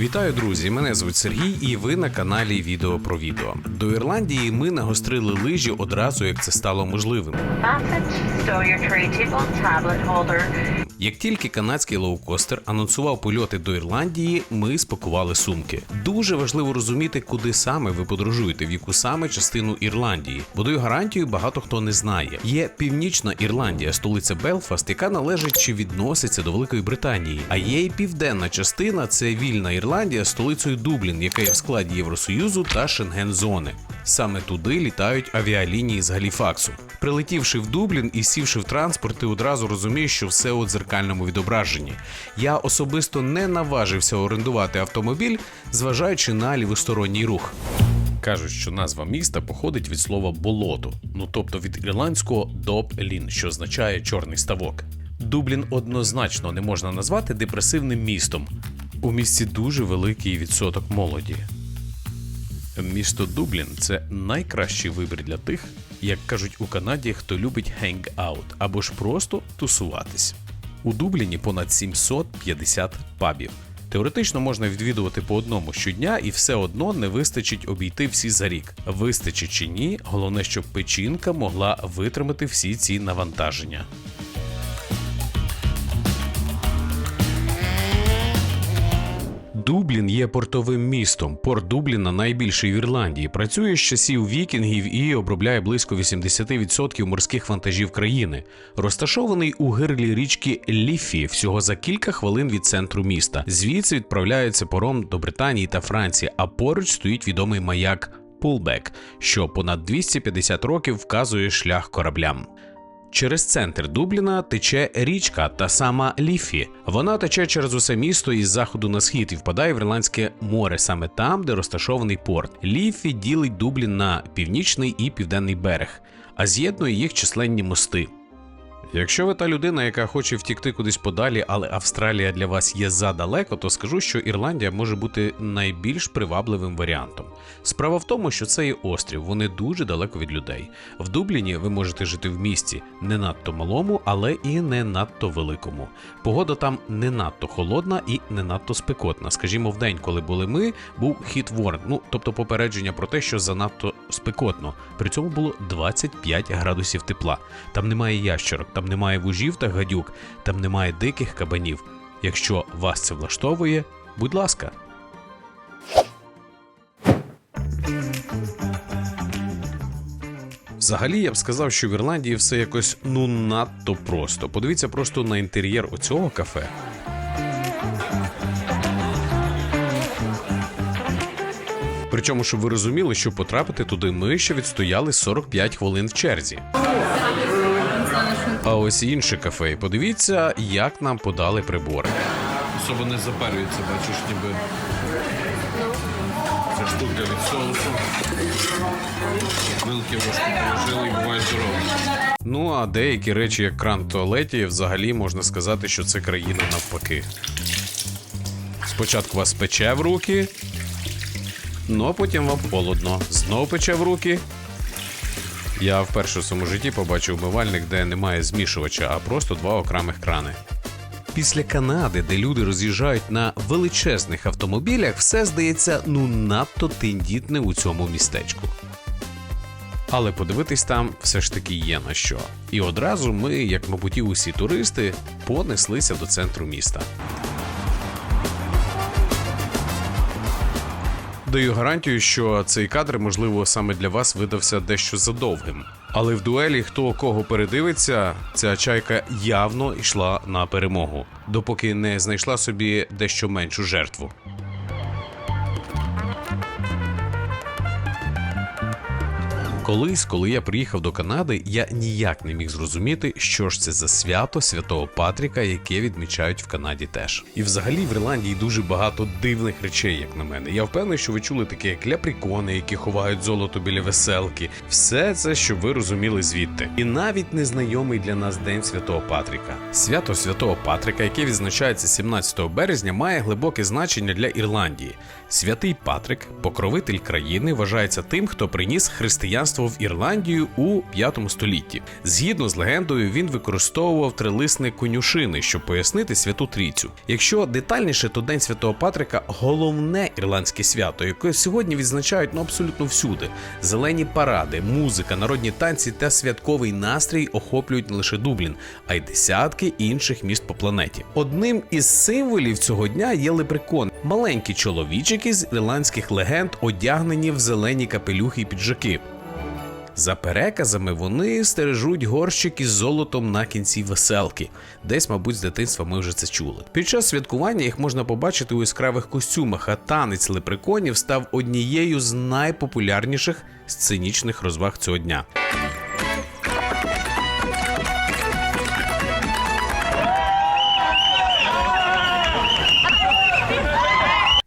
Вітаю, друзі! Мене звуть Сергій, і ви на каналі Відео про відео. До Ірландії ми нагострили лижі одразу, як це стало можливим. Як тільки канадський лоукостер анонсував польоти до Ірландії, ми спакували сумки. Дуже важливо розуміти, куди саме ви подорожуєте, в яку саме частину Ірландії. Бо даю гарантію, багато хто не знає. Є Північна Ірландія, столиця Белфаст, яка належить чи відноситься до Великої Британії. А є і південна частина це вільна Ірландія, столицею Дублін, яка є в складі Євросоюзу та Шенген-зони. Саме туди літають авіалінії з Галіфаксу. Прилетівши в Дублін і сівши в транспорт, ти одразу розумієш, що все у дзеркальному відображенні. Я особисто не наважився орендувати автомобіль, зважаючи на лівосторонній рух. Кажуть, що назва міста походить від слова болото, ну тобто від ірландського доблін, що означає чорний ставок. Дублін однозначно не можна назвати депресивним містом. У місті дуже великий відсоток молоді. Місто Дублін це найкращий вибір для тих, як кажуть у Канаді, хто любить хенг-аут або ж просто тусуватись. У Дубліні понад 750 пабів. Теоретично можна відвідувати по одному щодня, і все одно не вистачить обійти всі за рік. Вистачить чи ні, головне, щоб печінка могла витримати всі ці навантаження. Дублін є портовим містом. Порт Дубліна найбільший в Ірландії. Працює з часів вікінгів і обробляє близько 80% морських вантажів країни. Розташований у гирлі річки Ліфі всього за кілька хвилин від центру міста. Звідси відправляються паром до Британії та Франції, а поруч стоїть відомий маяк Пулбек, що понад 250 років вказує шлях кораблям. Через центр Дубліна тече річка та сама Ліфі. Вона тече через усе місто із заходу на схід і впадає в Ірландське море, саме там, де розташований порт. Ліфі ділить Дублін на північний і південний берег, а з'єднує їх численні мости. Якщо ви та людина, яка хоче втікти кудись подалі, але Австралія для вас є задалеко, то скажу, що Ірландія може бути найбільш привабливим варіантом. Справа в тому, що це є острів, вони дуже далеко від людей. В Дубліні ви можете жити в місті не надто малому, але і не надто великому. Погода там не надто холодна і не надто спекотна. Скажімо, в день, коли були ми, був хіт ворн, ну тобто попередження про те, що занадто спекотно. При цьому було 25 градусів тепла. Там немає ящерок, там немає вужів та гадюк, там немає диких кабанів. Якщо вас це влаштовує, будь ласка. Взагалі я б сказав, що в Ірландії все якось ну надто просто. Подивіться просто на інтер'єр оцього кафе. Причому, щоб ви розуміли, що потрапити туди ми ще відстояли 45 хвилин в черзі. А ось інше кафе. Подивіться, як нам подали прибори. Особо не запарюється, бачиш, ніби. Це штука від соусу. Вилки ложку положили і буває здоровий. Ну а деякі речі, як кран в туалеті, взагалі можна сказати, що це країна навпаки. Спочатку вас пече в руки, ну а потім вам холодно. Знов пече в руки. Я вперше в своєму житті побачив умивальник, де немає змішувача, а просто два окремих крани. Після Канади, де люди роз'їжджають на величезних автомобілях, все здається ну надто тендітне у цьому містечку. Але подивитись там все ж таки є на що. І одразу ми, як мабуть, і усі туристи, понеслися до центру міста. Даю гарантію, що цей кадр, можливо, саме для вас видався дещо задовгим. Але в дуелі хто кого передивиться, ця чайка явно йшла на перемогу, допоки не знайшла собі дещо меншу жертву. Колись, коли я приїхав до Канади, я ніяк не міг зрозуміти, що ж це за свято святого Патріка, яке відмічають в Канаді теж. І взагалі в Ірландії дуже багато дивних речей, як на мене. Я впевнений, що ви чули таке, як ляпрікони, які ховають золото біля веселки. Все це, щоб ви розуміли звідти. І навіть незнайомий для нас День Святого Патріка. Свято Святого Патріка, яке відзначається 17 березня, має глибоке значення для Ірландії. Святий Патрик, покровитель країни, вважається тим, хто приніс християнство путешествував Ірландію у 5 столітті. Згідно з легендою, він використовував трилисне конюшини, щоб пояснити святу трійцю. Якщо детальніше, то День Святого Патрика головне ірландське свято, яке сьогодні відзначають ну абсолютно всюди. Зелені паради, музика, народні танці та святковий настрій охоплюють не лише Дублін, а й десятки інших міст по планеті. Одним із символів цього дня є лепрекон, маленькі чоловічики з ірландських легенд, одягнені в зелені капелюхи і піджаки. За переказами, вони стережуть горщик із золотом на кінці веселки. Десь, мабуть, з дитинства ми вже це чули. Під час святкування їх можна побачити у яскравих костюмах, а танець лепреконів став однією з найпопулярніших сценічних розваг цього дня.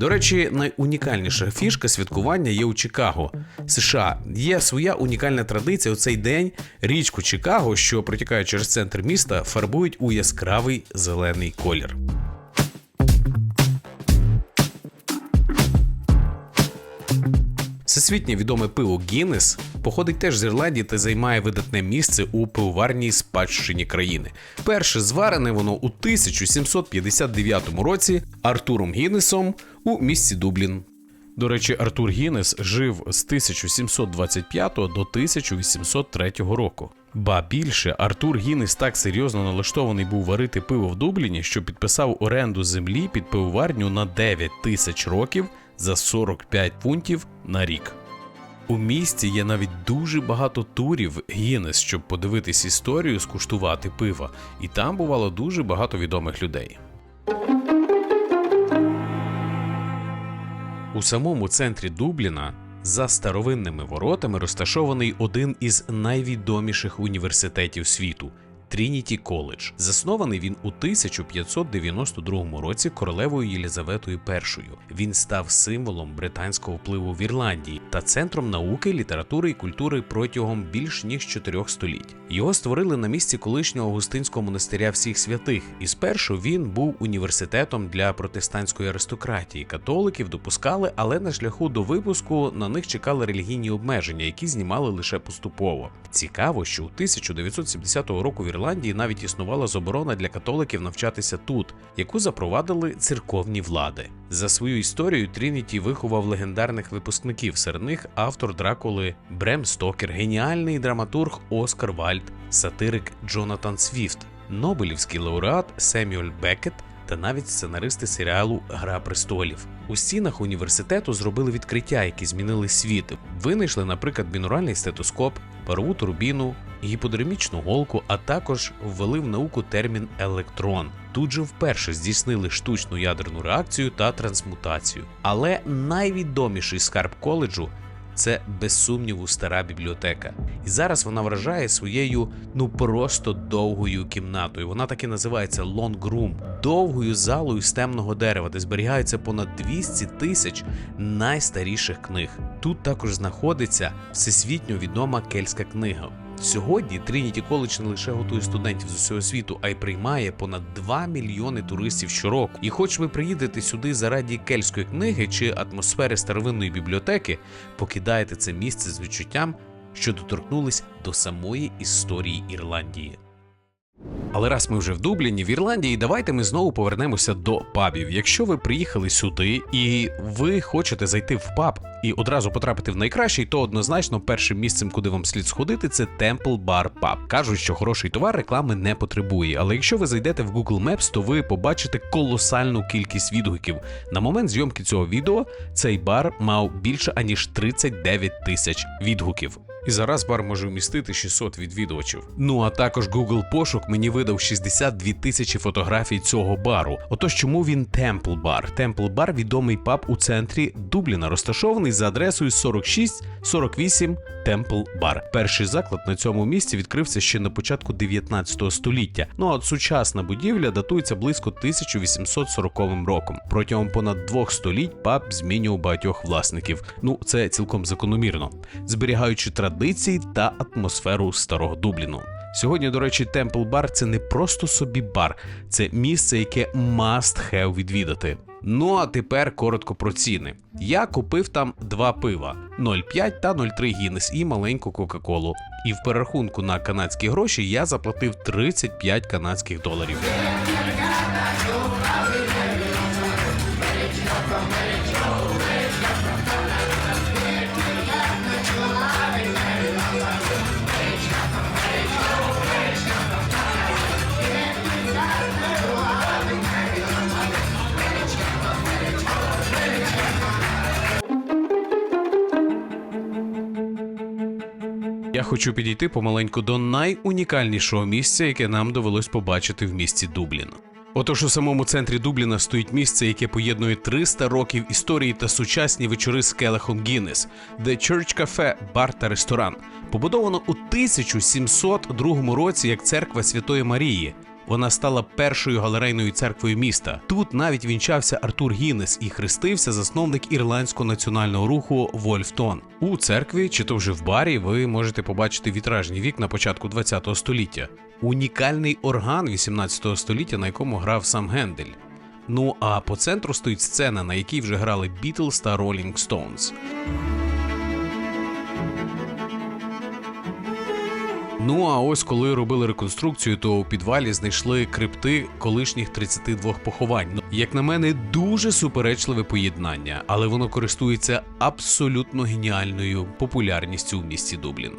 До речі, найунікальніша фішка святкування є у Чикаго, США. Є своя унікальна традиція. У цей день річку Чикаго, що протікає через центр міста, фарбують у яскравий зелений колір. Всесвітньо відоме пиво Гіннес походить теж з Ірландії та займає видатне місце у пивоварній спадщині країни. Перше зварене воно у 1759 році Артуром Гіннесом у місті Дублін. До речі, Артур Гіннес жив з 1725 до 1803 року. Ба більше, Артур Гіннес так серйозно налаштований був варити пиво в Дубліні, що підписав оренду землі під пивоварню на 9 тисяч років за 45 фунтів на рік. У місті є навіть дуже багато турів Гіннес, щоб подивитись історію, скуштувати пива, і там бувало дуже багато відомих людей. У самому центрі Дубліна за старовинними воротами розташований один із найвідоміших університетів світу. Трініті Коледж. Заснований він у 1592 році королевою Єлізаветою І. Він став символом британського впливу в Ірландії та центром науки, літератури і культури протягом більш ніж чотирьох століть. Його створили на місці колишнього Августинського монастиря всіх святих, і спершу він був університетом для протестантської аристократії. Католиків допускали, але на шляху до випуску на них чекали релігійні обмеження, які знімали лише поступово. Цікаво, що у 1970 року в Ірландії навіть існувала заборона для католиків навчатися тут, яку запровадили церковні влади. За свою історію Трініті виховав легендарних випускників, серед них автор Дракули Брем Стокер, геніальний драматург Оскар Вальд, сатирик Джонатан Свіфт, Нобелівський лауреат Семюель Бекет та навіть сценаристи серіалу Гра престолів. У стінах університету зробили відкриття, які змінили світ. Винайшли, наприклад, бінуральний стетоскоп, парову турбіну, гіподермічну голку, а також ввели в науку термін електрон. Тут же вперше здійснили штучну ядерну реакцію та трансмутацію. Але найвідоміший скарб коледжу це без сумніву стара бібліотека. І зараз вона вражає своєю ну просто довгою кімнатою. Вона так і називається Long Room. довгою залою з темного дерева, де зберігається понад 200 тисяч найстаріших книг. Тут також знаходиться всесвітньо відома кельська книга. Сьогодні Трініті College не лише готує студентів з усього світу, а й приймає понад 2 мільйони туристів щороку. І хоч ви приїдете сюди заради кельської книги чи атмосфери старовинної бібліотеки, покидаєте це місце з відчуттям, що доторкнулись до самої історії Ірландії. Але раз ми вже в Дубліні, в Ірландії, давайте ми знову повернемося до пабів. Якщо ви приїхали сюди і ви хочете зайти в паб і одразу потрапити в найкращий, то однозначно першим місцем, куди вам слід сходити, це Temple Bar Pub. Кажуть, що хороший товар реклами не потребує. Але якщо ви зайдете в Google Maps, то ви побачите колосальну кількість відгуків. На момент зйомки цього відео цей бар мав більше аніж 39 тисяч відгуків. І зараз бар може вмістити 600 відвідувачів. Ну а також Google пошук мені видав 62 тисячі фотографій цього бару. Отож, чому він Temple Bar? Temple Bar – відомий паб у центрі Дубліна, розташований за адресою 4648 Temple Bar. Перший заклад на цьому місці відкрився ще на початку 19 століття. Ну а от сучасна будівля датується близько 1840 роком. Протягом понад двох століть паб змінював багатьох власників. Ну це цілком закономірно, зберігаючи традиції та атмосферу старого Дубліну. Сьогодні, до речі, Темпл Бар це не просто собі бар, це місце, яке must have відвідати. Ну а тепер коротко про ціни. Я купив там два пива: 0,5 та 0,3 Гіннес і маленьку Кока-Колу. І в перерахунку на канадські гроші я заплатив 35 канадських доларів. Хочу підійти помаленьку до найунікальнішого місця, яке нам довелось побачити в місті Дублін. Отож у самому центрі Дубліна стоїть місце, яке поєднує 300 років історії та сучасні вечори з келихом Гіннес, де Church Cafe, бар та ресторан. Побудовано у 1702 році як церква Святої Марії. Вона стала першою галерейною церквою міста. Тут навіть вінчався Артур Гіннес і хрестився засновник ірландського національного руху Вольф Тон. У церкві чи то вже в барі ви можете побачити вітражні вікна початку ХХ століття, унікальний орган 18 століття, на якому грав сам Гендель. Ну а по центру стоїть сцена, на якій вже грали Бітлз та Rolling Stones. Ну а ось коли робили реконструкцію, то у підвалі знайшли крипти колишніх 32 поховань. Ну, Як на мене, дуже суперечливе поєднання, але воно користується абсолютно геніальною популярністю у місті Дублін.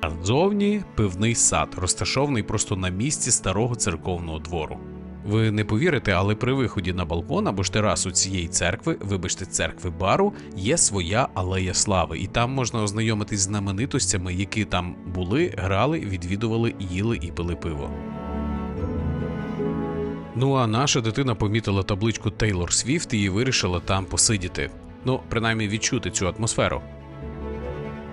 А зовні пивний сад, розташований просто на місці старого церковного двору. Ви не повірите, але при виході на балкон або ж терасу цієї церкви, вибачте, церкви бару, є своя алея слави, і там можна ознайомитись з знаменитостями, які там були, грали, відвідували, їли і пили пиво. Ну а наша дитина помітила табличку Тейлор Свіфт і вирішила там посидіти. Ну, принаймні відчути цю атмосферу.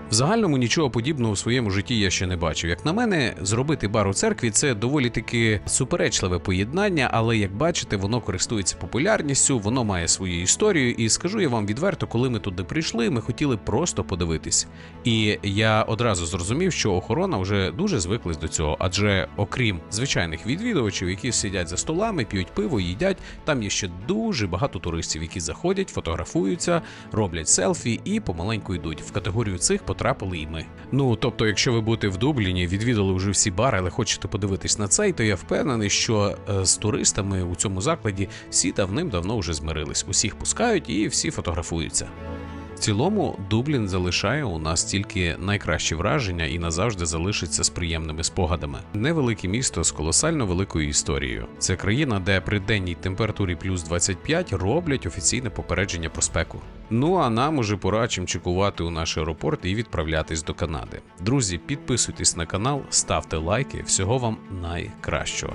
В загальному нічого подібного у своєму житті я ще не бачив. Як на мене, зробити бар у церкві це доволі таки суперечливе поєднання, але як бачите, воно користується популярністю, воно має свою історію. І скажу я вам відверто, коли ми туди прийшли, ми хотіли просто подивитись. І я одразу зрозумів, що охорона вже дуже звиклась до цього, адже окрім звичайних відвідувачів, які сидять за столами, п'ють пиво, їдять, там є ще дуже багато туристів, які заходять, фотографуються, роблять селфі і помаленьку йдуть. В категорію цих потрапили і ми. Ну тобто, якщо ви будете в Дубліні, відвідали вже всі бари, але хочете подивитись на цей, то я впевнений, що е, з туристами у цьому закладі всі давним-давно вже змирились. Усіх пускають і всі фотографуються. Цілому, Дублін залишає у нас тільки найкращі враження і назавжди залишиться з приємними спогадами. Невелике місто з колосально великою історією. Це країна, де при денній температурі плюс 25 роблять офіційне попередження про спеку. Ну а нам уже пора чим чекувати у наш аеропорт і відправлятись до Канади. Друзі, підписуйтесь на канал, ставте лайки. Всього вам найкращого.